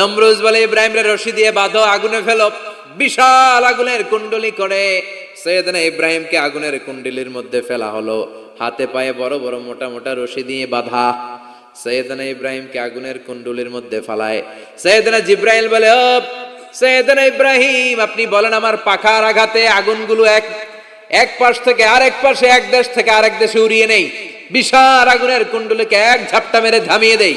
নমরুজ বলে ইব্রাহিমরে রশি দিয়ে বাঁধো, আগুনে ফেলো। বিশাল আগুনের কুণ্ডলি করে। সৈয়দনা ইব্রাহিমকে আগুনের কুণ্ডলির মধ্যে ফেলা হলো। হাতে পায়ে বড় বড় মোটা মোটা রশি দিয়ে বাঁধা। সৈয়দনা ইব্রাহিমকে আগুনের কুণ্ডলির মধ্যে ফালায়। সৈয়দনা জিব্রাইল বলে, ও, সৈয়দনা ইব্রাহিম, আপনি বলেন আমার পাখার আঘাতে আগুনগুলো এক এক পাশ থেকে আরেক পাশে, এক দেশ থেকে আরেক দেশে উড়িয়ে নেই। বিশাল আগুনের কুণ্ডলিকে এক ঝাপটা মেরে থামিয়ে দেই।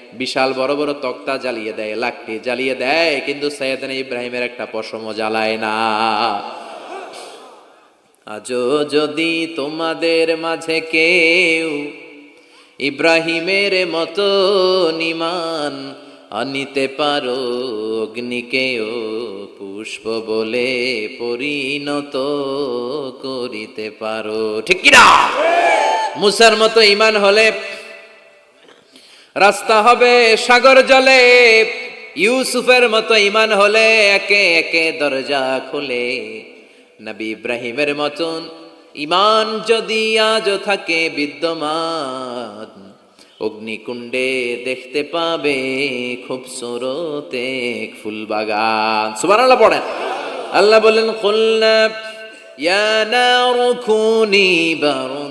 বিশাল বড় বড় তক্তা জ্বালিয়ে দেয়, লাকড়ি জ্বালিয়ে দেয়, কিন্তু সৈয়দনা ইব্রাহিমের একটা পশমও জ্বালায় না। আজও যদি তোমাদের মাঝে কেউ ইব্রাহিমের মতো নিমান আনিতে পারো, অগ্নিকেও পুষ্প বলে পরিণত করিতে পারো। ঠিক কিনা? মুসার মতো ইমান হলে রাস্তা হবে সাগর জলে। ইউসুফের মতো ইমান হলে একে একে দরজা খুলে। নবী ইব্রাহিমের মতন ইমান যদি আজ থাকে বিদ্যমান, অগ্নিকুণ্ডে দেখতে পাবে খুব সুরতে ফুল বাগান সুবহানাল্লাহ পড়েন। আল্লাহ বলেন খুলনা ইয়া নারু ওয়া সালামান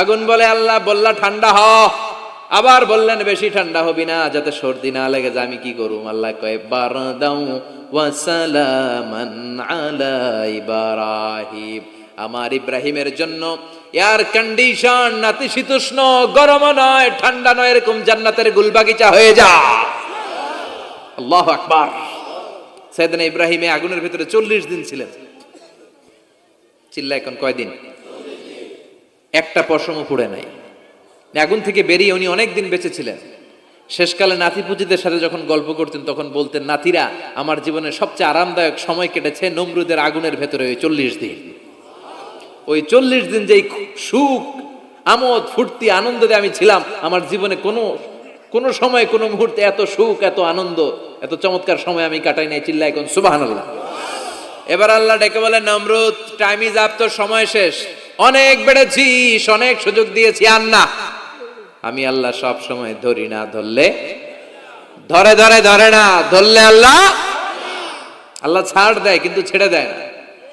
আগুন বলে, আল্লাহ, বললা ঠান্ডা হ আবার বললেন, বেশি ঠান্ডা হবি না, যাতে সর্দি না লেগে যায়, আমি কি করুম? আল্লাহ কয় আলা ইব্রাহিম। আমার ইব্রাহিমের জন্য এয়ার কন্ডিশন নাতিশীতোষ্ণ গরম নয়, ঠান্ডা নয়, এরকম জান্নাতের গুলবাগিচা হয়ে যা। আল্লাহ আকবার। সেদিন ইব্রাহিমে আগুনের ভিতরে চল্লিশ দিন ছিলেন। চিল্লা এখন কয়দিন? একটা পশমও পুড়ে নাই। আগুন থেকে বেরিয়ে উনি অনেক দিন বেঁচে ছিলেন। শেষকালে নাতি পুজিদের সাথে যখন গল্প করতেন, তখন বলতেন, নাতিরা, আমার জীবনের সবচেয়ে আরামদায়ক সময় কেটেছে নমরুদের আগুনের ভেতরে ওই চল্লিশ দিন। ওই চল্লিশ দিন যেই সুখ, আমোদ, ফুর্তি, আনন্দে আমি ছিলাম, আমার জীবনে কোনো কোনো সময়, কোনো মুহূর্তে এত সুখ, এত আনন্দ, এত চমৎকার সময় আমি কাটাই নাই। চিল্লা এখন সুবাহান এবার আল্লাহ ডেকে বলে নমরুদ টাইম ইজ আপ তোর সময় শেষ। অনেক বেড়েছিস অনেক সুযোগ দিয়েছি, আর না। আমি আল্লাহ সব সময় ধরি না, ধরলে? ধরে ধরে ধরে না, ধরলে আল্লাহ? আল্লাহ ছাড় দেয়, কিন্তু ছেড়ে দেয় না।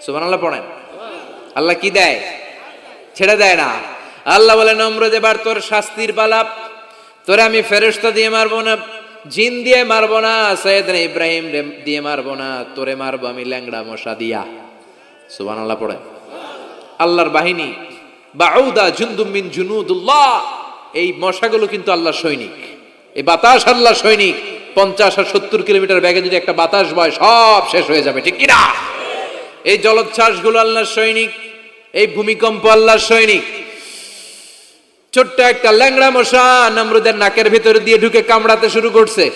সুবান আল্লাহ পড়েন। আল্লাহ কি দেয়? ছেড়ে দেয় না। আল্লাহ বলে নম্রদ এবার তোর শাস্তির পালাপ তোরে আমি ফেরেস্তা দিয়ে মারবো না, জিন দিয়ে মারবো না সৈয়দ ইব্রাহিম দিয়ে মারবো না, তোরে মারবো আমি ল্যাংড়া মশা দিয়া। সুবান আল্লাহ পড়ে আল্লাহর বাহিনী, বাউদা জুন্দুমিন জুনুদুল্লাহ, এই মশাগুলো কিন্তু আল্লাহর সৈনিক। এই বাতাস আল্লাহর সৈনিক। পঞ্চাশ আর সত্তর কিলোমিটার ব্যাগে যদি একটা বাতাস বয়, সব শেষ হয়ে যাবে, ঠিক কিনা? এই জলোচ্ছ্বাসগুলো আল্লাহর সৈনিক, এই ভূমিকম্প আল্লাহর সৈনিক। ছোট্ট একটা ল্যাংড়া মশা নমরুদের নাকের ভিতরে দিয়ে ঢুকে কামড়াতে শুরু করছে।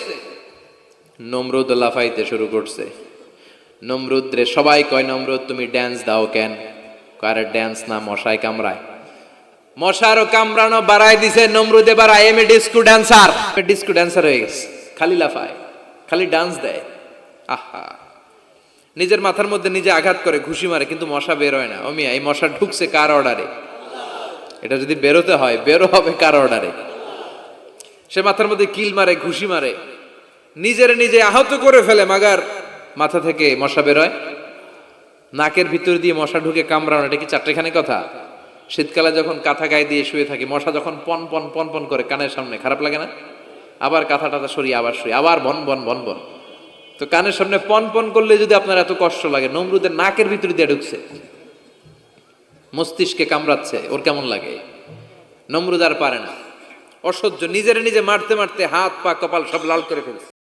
নমরুদ লাফাইতে শুরু করছে। নমরুদ রে সবাই কয়, নমরুদ, তুমি ড্যান্স দাও কেন? কারে ড্যান্স না মশায় কামড়ায়। মশারও কামড়ানো বাড়াই দিছে, নমরুদ I am a disco dancer disco dancer হয়ে গেছে। খালি লাফায়, খালি ডান্স দেয়। আহা। নিজের মাথার মধ্যে নিজে আঘাত করে, ঘুষি মারে, কিন্তু মশা বের হয় না। অমিয়া এই মশা ঢুকছে কার অর্ডারে এটা যদি বেরোতে হয়, বেরো হবে কার অর্ডারে সে মাথার মধ্যে কিল মারে, ঘুষি মারে। নিজের নিজে আহত করে ফেলে, মাগার মাথা থেকে মশা বেরোয় নাকের ভিতর দিয়ে মশা ঢুকে কামড়ানো, এটা কি চারটেখানে কথা? শীতকালে যখন কাঁথা গায়ে দিয়ে শুয়ে থাকি, মশা যখন পন পন পন পন করে কানের সামনে, খারাপ লাগে না? আবার কাঁথা টাথা সরিয়ে আবার শুয়ে, আবার বন বন বন বন। তো কানের সামনে পন পন করলে যদি আপনার এত কষ্ট লাগে, নমরুদের নাকের ভিতর দিয়ে ঢুকছে, মস্তিষ্কে কামড়াচ্ছে, ওর কেমন লাগে? নমরুদ আর পারে না। অসহ্য, নিজের নিজে মারতে মারতে হাত, পা, কপাল সব লাল করে ফেলছে।